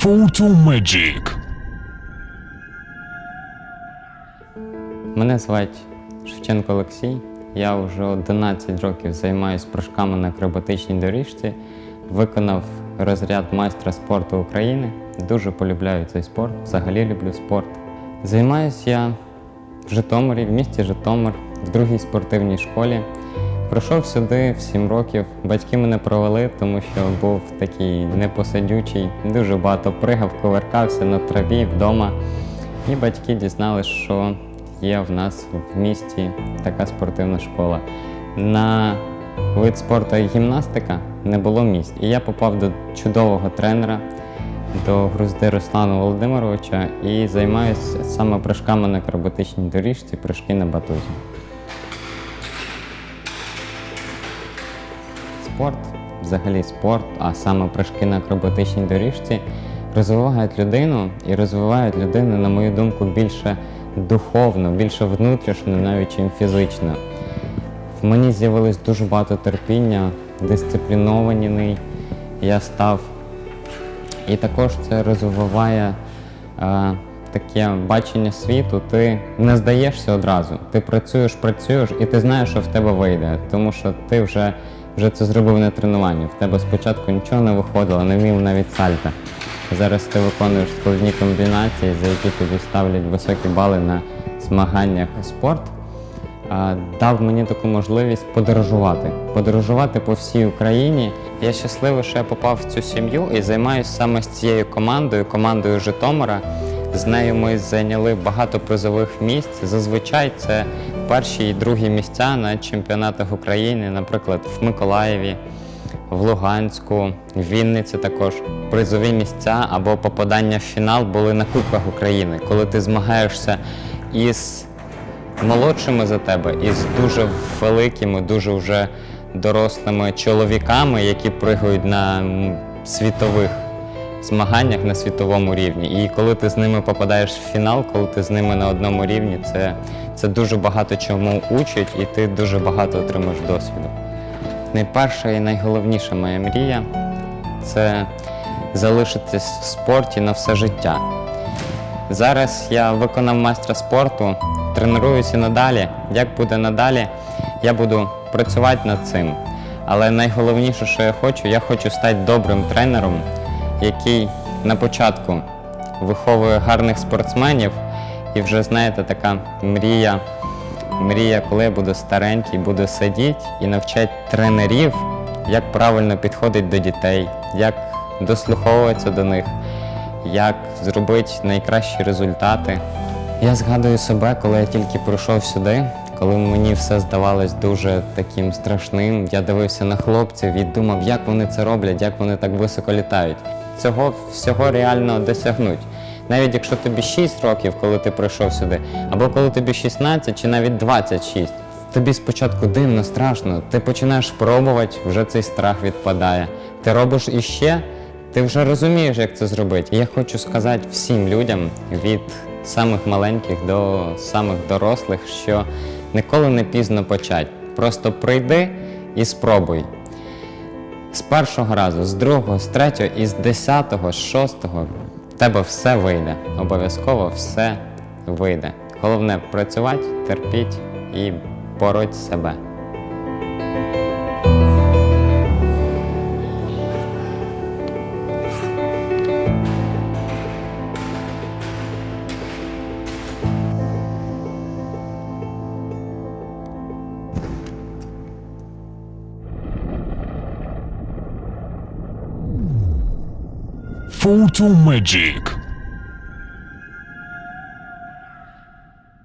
Photo Magic. Мене звати Шевченко Олексій. Я вже 11 років займаюся прыжками на акробатичній доріжці. Виконав розряд майстра спорту України. Дуже полюбляю цей спорт, взагалі люблю спорт. Займаюся я в Житомирі, в місті Житомир, в другій спортивній школі. Прийшов сюди в 7 років. Батьки мене провели, тому що був такий непосадючий, дуже багато пригав, коверкався на траві вдома. І батьки дізналися, що є в нас в місті така спортивна школа. На вид спорту і гімнастика не було місць. І я попав до чудового тренера, до Грузди Руслана Володимировича і займаюся саме прыжками на акробатичній доріжці, прыжки на батузі. Спорт, взагалі спорт, а саме прыжки на акробатичній доріжці, розвивають людину і розвивають людину, на мою думку, більше духовно, більше внутрішньо, навіть чим фізично. В мені з'явилось дуже багато терпіння, дисциплінований я став. І також це розвиває е, таке бачення світу. Ти не здаєшся одразу. Ти працюєш, працюєш, і ти знаєш, що в тебе вийде, тому що ти вже, вже це зробив на тренуванні. В тебе спочатку нічого не виходило, не вмів навіть сальто. Зараз ти виконуєш складні комбінації, за які тобі ставлять високі бали на змаганнях спорт дав мені таку можливість подорожувати. Подорожувати по всій Україні. Я щасливий, що я попав в цю сім'ю і займаюся саме з цією командою, командою Житомира. З нею ми зайняли багато призових місць. Зазвичай це перші і другі місця на чемпіонатах України, наприклад, в Миколаєві, в Луганську, в Вінниці також. Призові місця або попадання в фінал були на Кубках України, коли ти змагаєшся із молодшими за тебе і з дуже великими, дуже вже дорослими чоловіками, які пригають на світових змаганнях на світовому рівні. І коли ти з ними попадаєш в фінал, коли ти з ними на одному рівні, це, це дуже багато чому учить, і ти дуже багато отримаєш досвіду. Найперша і найголовніша моя мрія це залишитись в спорті на все життя. Зараз я виконав майстра спорту, тренуюся надалі. Як буде надалі, я буду працювати над цим. Але найголовніше, що я хочу, я хочу стати добрим тренером, який на початку виховує гарних спортсменів. І вже знаєте, така мрія, мрія, коли я буду старенький, буду сидіти і навчати тренерів, як правильно підходить до дітей, як дослуховуватися до них, як зробити найкращі результати. Я згадую себе, коли я тільки прийшов сюди, коли мені все здавалось дуже таким страшним. Я дивився на хлопців і думав, як вони це роблять, як вони так високо літають. Цього всього реально досягнуть. Навіть якщо тобі 6 років, коли ти прийшов сюди, або коли тобі 16 чи навіть 26, тобі спочатку дивно, страшно, ти починаєш пробувати, вже цей страх відпадає. Ти робиш іще, ти вже розумієш, як це зробити. Я хочу сказати всім людям від самих маленьких до самих дорослих, що ніколи не пізно почати. Просто прийди і спробуй. З першого разу, з другого, з третього, і з десятого, з шостого в тебе все вийде. Обов'язково все вийде. Головне працювати, терпіть і бороть себе. Photo Magic.